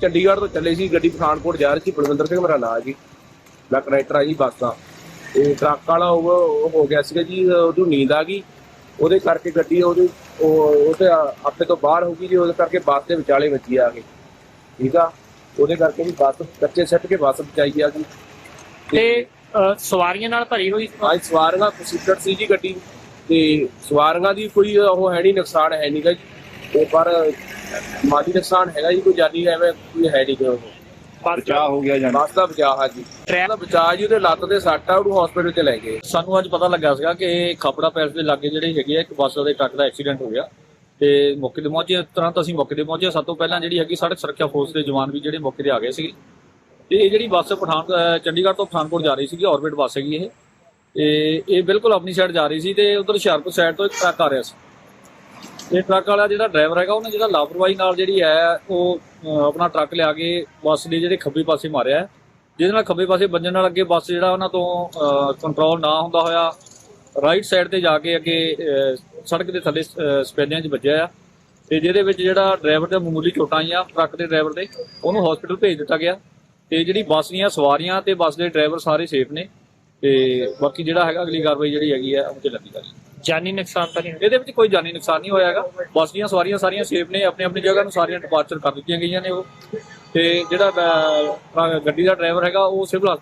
ਚੰਡੀਗੜ੍ਹ ਤੋਂ ਚੱਲੇ ਸੀ ਗੱਡੀ ਪਠਾਨਕੋਟ ਜਾ ਰਹੀ ਸੀ ਬਲਵਿੰਦਰ ਸਿੰਘ ਮੇਰਾ ਨਾਂ ਜੀ। ਮੈਂ ਕਨੈਕਟਰ ਆ ਜੀ ਬੱਸ ਦਾ। ਤੇ ਟਰੱਕ ਵਾਲਾ ਉਹ ਹੋ ਗਿਆ ਸੀਗਾ ਜੀ ਉਹਨੂੰ ਨੀਂਦ ਆ ਗਈ। ਉਹਦੇ ਕਰਕੇ ਗੱਡੀ ਉਹਦੇ ਉਹ ਉਹਦੇ ਆਪੇ ਤੋਂ ਬਾਹਰ ਹੋ ਗਈ ਜੀ ਉਹਦੇ ਕਰਕੇ ਬੱਸ ਦੇ ਵਿਚਾਲੇ ਵੱਜੀ ਆ ਗਈ ਠੀਕ ਆ? ਉਹਦੇ ਕਰਕੇ ਵੀ ਬੱਸ ਕੱਚੇ ਸੱਟ ਕੇ ਬੱਸ ਬਚਾਈ ਆ ਗਈ ਤੇ ਸਵਾਰੀਆਂ ਨਾਲ ਭਰੀ ਹੋਈ ਅੱਜ ਸਵਾਰੀਆਂ ਕੁਸੀਟਰ ਸੀ ਜੀ ਗੱਡੀ। ਤੇ ਸਵਾਰੀਆਂ ਦੀ ਕੋਈ ਉਹ ਹੈ ਨਹੀਂ ਨੁਕਸਾਨ ਹੈ ਨਹੀਂਗਾ ਜੀ। ਤੇ ਪਰ ਮਾਲੀ ਨੁਕਸਾਨ ਹੈਗਾ ਜੀ ਕੋਈ ਜਾਨੀ ਐਵੇਂ ਕੋਈ ਹੈ ਨਹੀਂ ਕੋਈ। ਬਚਾਅ ਹੋ ਗਿਆ ਜਾਨ। ਬੱਸ ਦਾ ਬਚਾਅ ਆ ਜੀ ਟਰੈਕ ਉਹਦਾ ਬਚਾਅ ਜੀ ਉਹਦੇ ਲੱਤ ਤੇ ਸੱਟ ਆ ਉਹਨੂੰ ਹਸਪੀਟਲ ਚ ਲੈ ਗਏ। ਸਾਨੂੰ ਅੱਜ ਪਤਾ ਲੱਗਾ ਸੀਗਾ ਕਿ ਖਾਪੜਾ ਪੈਲਸ ਦੇ ਲਾਗੇ ਜਿਹੜੇ ਹੈਗੇ ਆ ਇੱਕ ਬੱਸ ਦੇ ਟਰੱਕ ਦਾ ਐਕਸੀਡੈਂਟ ਹੋ ਗਿਆ। ਤੇ ਮੌਕੇ ਤੇ ਪਹੁੰਚੇ ਤੁਰੰਤ ਅਸੀਂ ਮੌਕੇ ਤੇ ਪਹੁੰਚੇ। ਸਭ ਤੋਂ ਪਹਿਲਾਂ ਜਿਹੜੀ ਹੈਗੀ ਸੜਕ ਸੁਰੱਖਿਆ ਫੋਰਸ ਦੇ ਜਵਾਨ ਵੀ ਜਿਹੜੇ ਮੌਕੇ ਤੇ ਆ ਗਏ ਸੀਗੇ। ਤੇ ਇਹ ਜਿਹੜੀ ਬੱਸ ਪਠਾਨ ਚੰਡੀਗੜ੍ਹ ਤੋਂ ਪਠਾਨਕੋਟ ਜਾ ਰਹੀ ਸੀਗੀ ਆਰਬਿਟ ਬੱਸ ਹੈਗੀ ਇਹ। ਤੇ ਇਹ ਬਿਲਕੁਲ ਆਪਣੀ ਸਾਈਡ ਜਾ ਰਹੀ ਸੀ ਤੇ ਉਧਰ ਹੁਸ਼ਿਆਰਪੁਰ ਸਾਈਡ ਤੋਂ ਇੱਕ ਟਰੱਕ ਆ ਰਿਹਾ ਸੀ। ਤੇ ਟਰੱਕ ਵਾਲਾ ਜਿਹੜਾ ਡਰਾਈਵਰ ਹੈਗਾ ਉਹਨੇ ਜਿਹੜਾ ਲਾਪਰਵਾਹੀ ਨਾਲ ਜਿਹੜੀ ਹੈ ਉਹ ਆਪਣਾ ਟਰੱਕ ਲਿਆ ਕੇ ਬੱਸ ਦੇ ਜਿਹੜੇ ਖੱਬੇ ਪਾਸੇ ਮਾਰਿਆ ਹੈ, ਜਿਹਦੇ ਨਾਲ ਖੱਬੇ ਪਾਸੇ ਵੱਜਣ ਨਾਲ ਅੱਗੇ ਬੱਸ ਜਿਹੜਾ ਉਹਨਾਂ ਤੋਂ ਕੰਟਰੋਲ ਨਾ ਹੁੰਦਾ ਹੋਇਆ ਰਾਈਟ ਸਾਈਡ ਤੇ ਜਾ ਕੇ ਅੱਗੇ ਸੜਕ ਦੇ ਥੱਲੇ ਅਹ, ਸਪੈਲਿਆਂ 'ਚ ਵੱਜਿਆ ਆ। ਤੇ ਜਿਹਦੇ ਵਿੱਚ ਜਿਹੜਾ ਡਰਾਈਵਰ ਤੇ ਮਾਮੂਲੀ ਚੋਟਾਂ ਆਈਆਂ ਟਰੱਕ ਦੇ ਡਰਾਈਵਰ ਦੇ ਉਹਨੂੰ ਹਸਪੀਟਲ ਭੇਜ ਦਿੱਤਾ ਗਿਆ। ਤੇ ਜਿਹੜੀ ਬੱਸ ਦੀਆਂ ਸਵਾਰੀਆਂ ਤੇ ਬੱਸ ਦੇ ਡਰਾਈਵਰ ਸਾਰੇ ਸੇਫ ਨੇ। ਤੇ ਬਾਕੀ ਜਿਹੜਾ ਹੈਗਾ ਅਗਲੀ ਕਾਰਵਾਈ ਜਿਹੜੀ ਹੈਗੀ ਆ ਉਹ ਤੇ ਲੱਗੀ ਜਾਏਗੀ ਜਾਨੀ ਨੁਕਸਾਨ ਤਾਂ ਨਹੀਂ ਹੋਇਆ। ਇਹਦੇ ਵਿੱਚ ਕੋਈ ਜਾਨੀ ਨੁਕਸਾਨ ਨਹੀਂ ਹੋਇਆ ਹੈਗਾ ਬੱਸ ਦੀਆਂ ਸਵਾਰੀਆਂ ਸਾਰੀਆਂ ਸੇਫ ਨੇ ਆਪਣੀ ਆਪਣੀ ਜਗ੍ਹਾ ਨੂੰ ਸਾਰੀਆਂ ਡਿਪਾਰਚਰ ਕਰ ਦਿੱਤੀਆਂ ਗਈਆਂ ਨੇ ਉਹ ਤੇ ਜਿਹੜਾ ਅਹ, ਗੱਡੀ ਦਾ ਡਰਾਈਵਰ ਹੈਗਾ ਉਹ ਸਿਵਲ ਹਸਪਤਾਲ